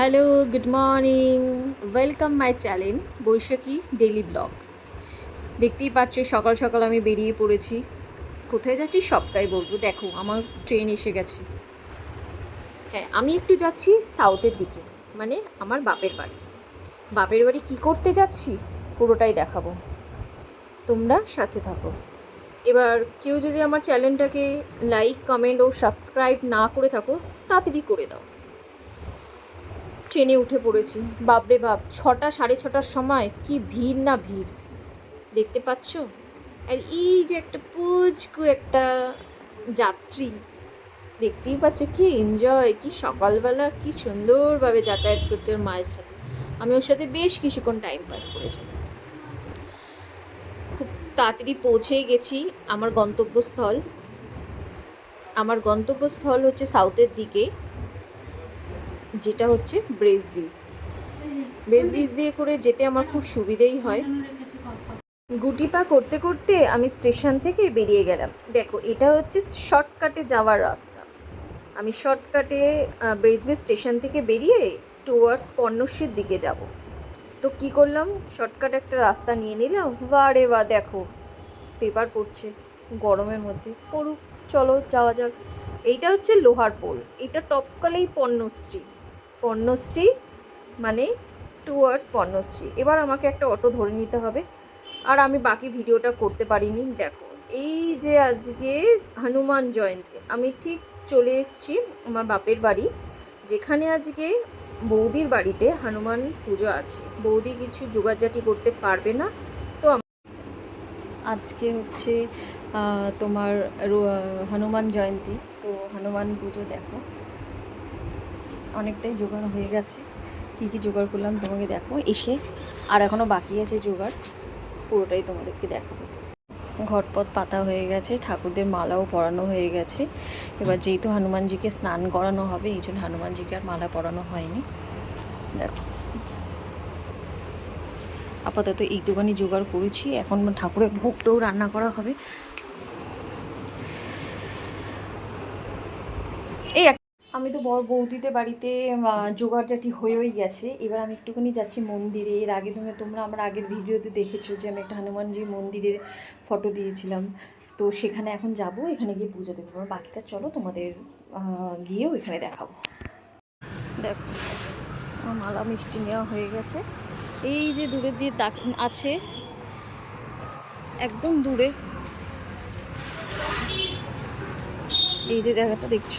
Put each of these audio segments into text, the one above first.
Hello good morning welcome my channel Baishakhi daily blog দেখতেই পাচ্ছ, সকাল সকাল আমি বেরিয়ে পড়েছি। কোথায় যাচ্ছি সবটাই বলব। দেখো, আমার ট্রেন এসে গেছে। হ্যাঁ আমি একটু যাচ্ছি সাউথের দিকে মানে আমার বাপের বাড়ি। বাপের বাড়ি কি করতে যাচ্ছি? পুরোটাই দেখাবো। তোমরা সাথে থাকো। এবার কেউ যদি আমার চ্যানেলটাকে লাইক কমেন্ট ও সাবস্ক্রাইব না করে থাকো, তাড়াতাড়ি করে দাও। ট্রেনে উঠে পড়েছি। বাপরে বাপ, ছটা সাড়ে ছটার সময় কি ভিড় না ভিড়। দেখতে পাচ্ছ? আর এই যে একটা পুচকু একটা যাত্রী, দেখতেই পাচ্ছ কি এনজয় কি সকালবেলা কি সুন্দরভাবে যাতায়াত করছে ওর মায়ের সাথে। আমি ওর সাথে বেশ কিছুক্ষণ টাইম পাস করেছি। খুব তাড়াতাড়ি পৌঁছেই গেছি আমার গন্তব্যস্থল। আমার গন্তব্যস্থল হচ্ছে সাউথের দিকে। যেটা হচ্ছে ব্রেজ বিচ ব্রেজ বিচ দিয়ে করে যেতে আমার খুব সুবিধেই হয়। গুটি পা করতে করতে আমি স্টেশন থেকে বেরিয়ে গেলাম। দেখো, এটা হচ্ছে শর্টকাটে যাওয়ার রাস্তা। আমি শর্টকাটে ব্রেজওয়ে স্টেশন থেকে বেরিয়ে টুয়ার্ডস পর্ণশ্রীর দিকে যাব। তো কি করলাম? শর্টকাট একটা রাস্তা নিয়ে নিলাম। বা রে বা দেখো পেপার পড়ছে গরমের মধ্যে। পড়ুক, চলো, যাওয়া যাক। এইটা হচ্ছে লোহার পোল। এটা টপকালেই পণ্যশ্রী। পণ্যশ্রী মানে টুয়ার্ডস পণ্যশ্রী। এবার আমাকে একটা অটো ধরে নিতে হবে। আর আমি বাকি ভিডিওটা করতে পারিনি, দেখো। এই যে আজকে হনুমান জয়ন্তী, আমি ঠিক চলে এসেছি আমার বাপের বাড়ি, যেখানে আজকে বৌদির বাড়িতে হনুমান পুজো আছে। বৌদি কিছু জোগাড়জাটি করতে পারবে না, তো আজকে হচ্ছে তোমার হনুমান জয়ন্তী। তো হনুমান পুজো দেখো। অনেকটাই জোগাড় হয়ে গেছে। কী কী জোগাড় করলাম তোমাকে দেখো, এসে আর এখনও বাকি আছে জোগাড়, পুরোটাই তোমাদেরকে দেখাবো। ঘটপথ পাতা হয়ে গেছে, ঠাকুরদের মালাও পরানো হয়ে গেছে। এবার যেহেতু হনুমানজিকে স্নান করানো হবে, এই জন্য হনুমানজিকে আর মালা পরানো হয়নি। দেখো। আপাতত এইটুখানি জোগাড় করেছি, এখন ঠাকুরের ভোগটাও রান্না করা হবে এই এক- আমি তো বড় বৌদিতে বাড়িতে জোগাড়জাটি হয়েই গেছে। এবার আমি একটুখানি যাচ্ছি মন্দিরে। এর আগে তুমি, তোমরা আমার আগের ভিডিওতে দেখেছ যে আমি একটা হনুমানজি মন্দিরের ফটো দিয়েছিলাম। তো সেখানে এখন যাব, এখানে গিয়ে পুজো দেবো। বাকিটা চলো তোমাদের গিয়েও এখানে দেখাবো। দেখো মালা মিষ্টি নেওয়া হয়ে গেছে। এই যে দূরের দিয়ে দাক আছে। একদম দূরে। এই যে জায়গাটা দেখছ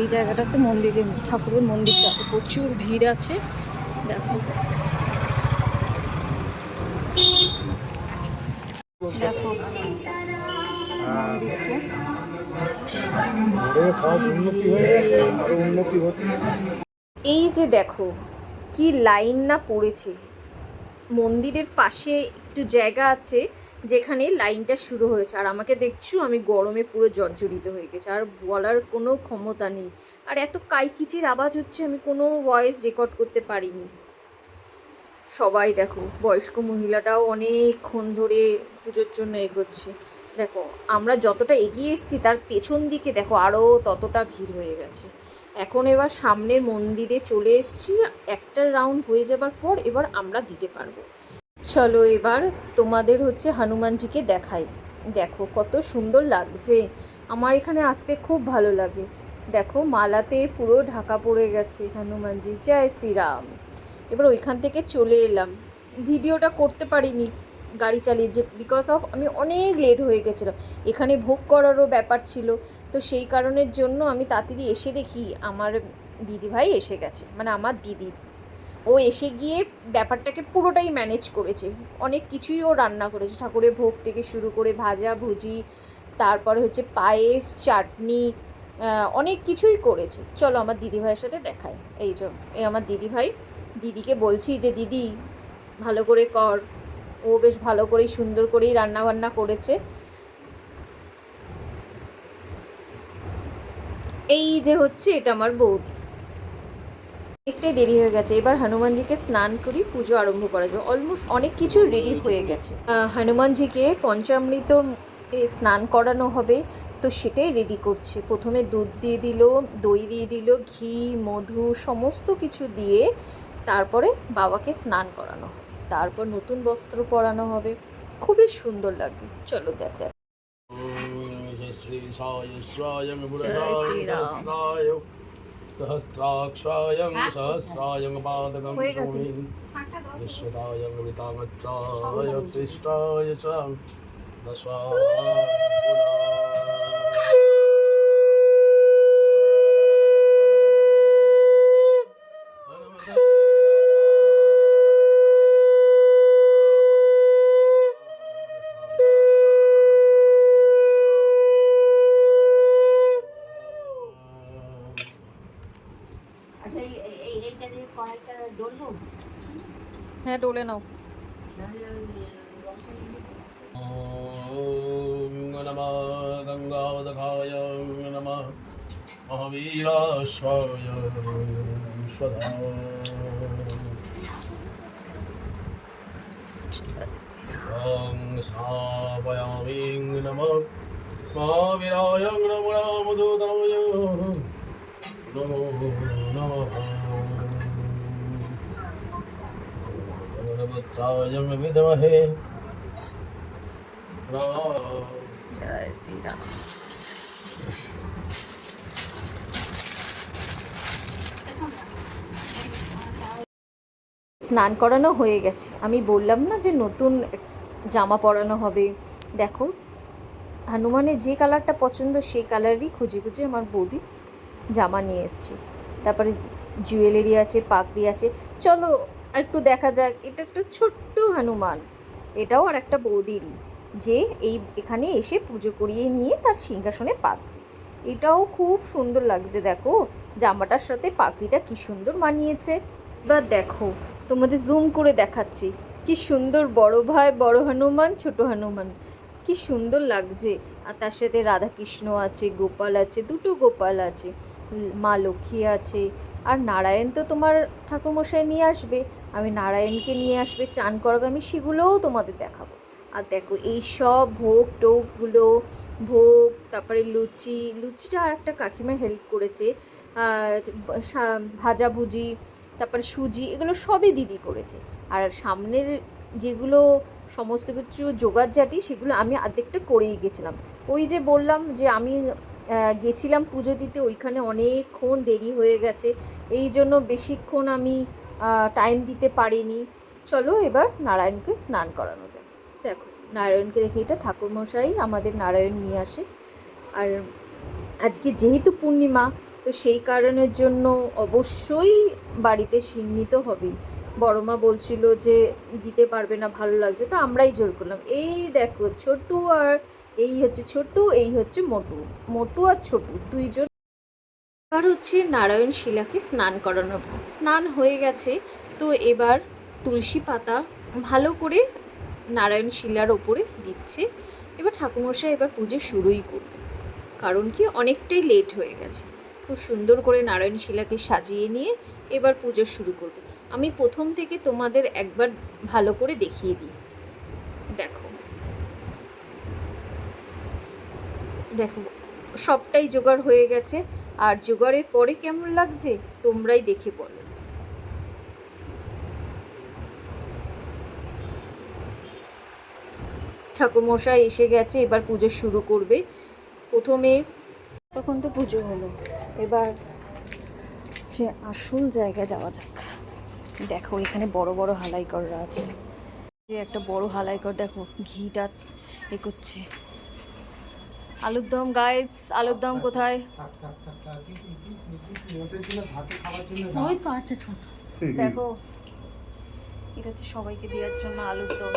এই জায়গাটাতে মন্দিরের ঠাকুরের মন্দিরটা আছে প্রচুর ভিড় আছে। দেখো। দেখো। এই যে দেখো কি লাইন না পড়েছে। মন্দিরের পাশে একটু জায়গা আছে যেখানে লাইনটা শুরু হয়েছে। আর আমাকে দেখছ, আমি গরমে পুরো জর্জরিত হয়ে গেছে। আর বলার কোনো ক্ষমতা নেই। আর এত কাইকিচির আওয়াজ হচ্ছে, আমি কোনো ভয়েস রেকর্ড করতে পারিনি। সবাই দেখো, বয়স্ক মহিলাটাও অনেকক্ষণ ধরে পুজোর জন্য এগোচ্ছে। দেখো, আমরা যতটা এগিয়ে এসেছি, তার পেছন দিকে দেখো আরও ততটা ভিড় হয়ে গেছে। এখন এবার সামনের মন্দিরে চলে এসেছি। একটা রাউন্ড হয়ে যাবার পর এবার আমরা দিতে পারব। চলো এবার তোমাদের হচ্ছে হনুমানজিকে দেখাই। দেখো কত সুন্দর লাগছে। আমার এখানে আসতে খুব ভালো লাগে। দেখো মালাতে পুরো ঢাকা পড়ে গেছে হনুমানজি। জয় শ্রীরাম। এবার ওইখান থেকে চলে এলাম। ভিডিওটা করতে পারিনি গাড়ি চালিয়ে যে বিকজ অফ আমি অনেক লেট হয়ে গেছিলাম। এখানে ভোগ করারও ব্যাপার ছিল। তো সেই কারণের জন্য আমি তাড়াতাড়ি এসে দেখি আমার দিদিভাই এসে গেছে। মানে আমার দিদি। ও এসে গিয়ে ব্যাপারটাকে পুরোটাই ম্যানেজ করেছে। অনেক কিছুই ও রান্না করেছে। ঠাকুরের ভোগ থেকে শুরু করে ভাজা, ভুজি, তারপরে হচ্ছে পায়েস, চাটনি অনেক কিছুই করেছে। চলো আমার দিদিভাইয়ের সাথে দেখাই। এই যে, এই আমার দিদিভাই, দিদিকে বলছি যে, দিদি, ভালো করে কর। ও বেশ ভালো করেই, সুন্দর করেই রান্না বান্না করেছে। এই যে হচ্ছে, এটা আমার বৌদি। অনেকটাই দেরি হয়ে গেছে এবার হনুমানজিকে স্নান করি পুজো আরম্ভ করা যাবে অলমোস্ট অনেক কিছু রেডি হয়ে গেছে হনুমানজিকে পঞ্চামৃত স্নান করানো হবে তো সেটাই রেডি করছে প্রথমে দুধ দিয়ে দিল দই দিয়ে দিল ঘি মধু সমস্ত কিছু দিয়ে তারপরে বাবাকে স্নান করানো হবে তারপর নতুন বস্ত্র পরানো হবে খুবই সুন্দর লাগবে চলো দেখ দেখ श्री सहस्राक्षायं सहस्रायं पादकं शोणिं विश्वदाय मृतामत्राय तिष्ठाय च दशा হ্যাঁ ডোলে নাও নাহলে ওই রসে ॐ नमः गङ्गावदखाय नमः महावीराश्वाय स्वधा ॐ स्थापयामि नमः महावीराय नमो रामदूताय नमो नमः স্নান করানো হয়ে গেছে। আমি বললাম না যে নতুন জামা পরানো হবে। দেখো হনুমানের যে কালারটা পছন্দ সেই কালারই খুঁজে খুঁজে আমার বৌদি জামা নিয়ে এসছে। তারপরে জুয়েলারি আছে পাকড়ি আছে। চলো একটু দেখা যাক, এটা একটা ছোট্ট হনুমান। এটাও আর একটা বৌদিরই, যে এই এখানে এসে পুজো করিয়ে নিয়ে তার সিংহাসনে পা দেয়। এটাও খুব সুন্দর লাগছে, দেখো। জামাটার সাথে পাগড়িটা কি সুন্দর মানিয়েছে। বা দেখো, তোমাদের জুম করে দেখাচ্ছি। কি সুন্দর, বড় ভাই, বড় হনুমান, ছোট হনুমান। কি সুন্দর লাগছে। আর তার সাথে রাধাকৃষ্ণ আছে, গোপাল আছে, দুটো গোপাল আছে, মা লক্ষ্মী আছে। আর নারায়ণ তো তোমার ঠাকুরমশাই নিয়ে আসবে। আমি নারায়ণকে নিয়ে আসবে, চান করাবে, আমি সেগুলোও তোমাদের দেখাবো। আর দেখো, এই সব ভোগ টোগগুলো ভোগ, তারপরে লুচি, লুচিটা আর একটা কাকিমা হেল্প করেছে ভাজাভুজি তারপরে সুজি, এগুলো সবই দিদি করেছে। আর সামনের যেগুলো সমস্ত কিছু জোগাড় জাটি সেগুলো আমি অর্ধেকটা করেই গেছিলাম। ওই যে বললাম যে আমি গেছিলাম পুজো দিতে, ওইখানে অনেকক্ষণ দেরি হয়ে গেছে। এই জন্য বেশিক্ষণ আমি টাইম দিতে পারিনি। চলো এবার নারায়ণকে স্নান করানো যাক। দেখো, নারায়ণকে দেখে এটা ঠাকুরমশাই আমাদের নারায়ণ নিয়ে আসে। আর আজকে যেহেতু পূর্ণিমা, তো সেই কারণের জন্য অবশ্যই বাড়িতে সিন্নিত হবেই। বড়মা বলছিল যে দিতে পারবে না, ভালো লাগছে। তো আমরাই জোর করলাম। এই দেখো ছোটু আর এই হচ্ছে ছোটু এই হচ্ছে মোটু। মোটু আর ছোটু দুইজন এবার হচ্ছে নারায়ণ শিলাকে স্নান করানো। স্নান হয়ে গেছে, তো এবার তুলসী পাতা ভালো করে নারায়ণ শিলার ওপরে দিচ্ছে। এবার ঠাকুরমশাই এবার পুজো শুরুই করবে, কারণ কি অনেকটাই লেট হয়ে গেছে। খুব সুন্দর করে নারায়ণ শিলাকে সাজিয়ে নিয়ে এবার পুজো শুরু করবে। আমি প্রথম থেকে তোমাদের একবার ভালো করে দেখিয়ে দিই। দেখো। দেখো, সবটাই জোগাড় হয়ে গেছে। আর জোগাড়ের পরে কেমন লাগছে তোমরাই দেখে বলো। ঠাকুরমশাই এসে গেছে, এবার পুজো শুরু করবে। প্রথমে তখন তো পুজো হলো। এবার যে আসল জায়গায় যাওয়া যাক। দেখো এখানে বড় বড় হালাইকররা আছে। যে একটা বড় হালাইকর দেখো ঘিটা এ করছে আলুর দম গাইস আলুর দম কোথায়? ওই তো আচ্ছা ছোট। দেখো এটা হচ্ছে সবাইকে দেওয়ার জন্য আলুর দম।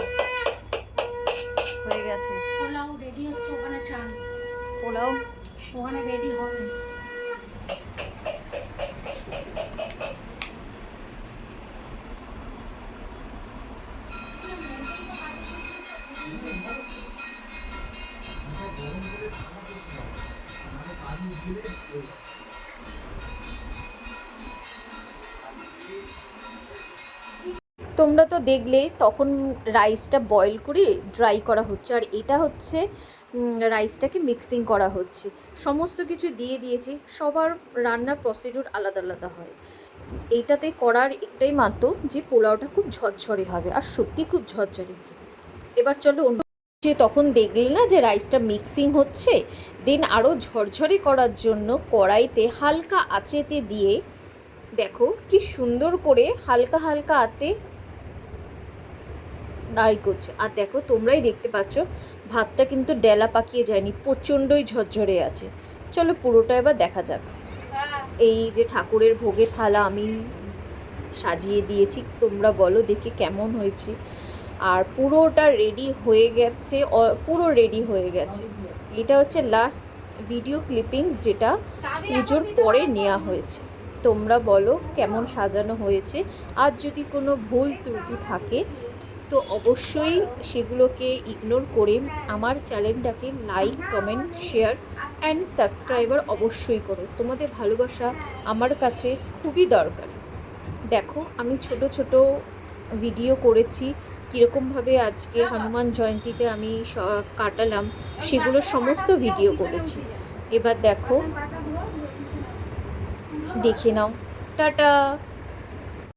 হয়ে গেছে। পোলাও রেডি হচ্ছে ওখানে চান। পোলাও? ওখানে রেডি হবে। তোমরা তো দেখলে, তখন রাইসটা বয়েল করে ড্রাই করা হচ্ছে। আর এটা হচ্ছে রাইসটাকে মিক্সিং করা হচ্ছে। সমস্ত কিছু দিয়ে দিয়েছি, সবার রান্নার প্রসিডিউর আলাদা আলাদা হয়। এইটাতে করার একটাই মাত্র যে পোলাওটা খুব ঝরঝরে হবে, আর সত্যি খুব ঝরঝরে। এবার চলো অন্য তখন দেখলে না যে রাইসটা মিক্সিং হচ্ছে দেন আরও ঝরঝরে করার জন্য কড়াইতে হালকা আঁচেতে দিয়ে, দেখো কি সুন্দর করে হালকা হালকা আতে নাড়ি করছে। আর দেখো তোমরাই দেখতে পাচ্ছ ভাতটা কিন্তু ডেলা পাকিয়ে যায়নি প্রচণ্ডই ঝরঝরে আছে। চলো পুরোটা এবার দেখা যাক। এই যে ঠাকুরের ভোগের থালা আমি সাজিয়ে দিয়েছি তোমরা বলো দেখি কেমন হয়েছে। আর পুরোটা রেডি হয়ে গেছে পুরো রেডি হয়ে গেছে। এটা হচ্ছে লাস্ট ভিডিও ক্লিপিংস যেটা পুজোর পরে নেওয়া হয়েছে। তোমরা বলো কেমন সাজানো হয়েছে। আর যদি কোনো ভুল ত্রুটি থাকে তো অবশ্যই সেগুলোকে ইগনোর করে আমার চ্যানেলটাকে like comment share and subscriber অবশ্যই করো। তোমাদের ভালোবাসা আমার কাছে খুবই দরকার। দেখো, আমি ছোট ছোট ভিডিও করেছি। কীরকমভাবে আজকে হনুমান জয়ন্তীতে আমি কাটালাম, সেগুলো সমস্ত ভিডিও করেছি। এবার দেখো, দেখে নাও। টাটা!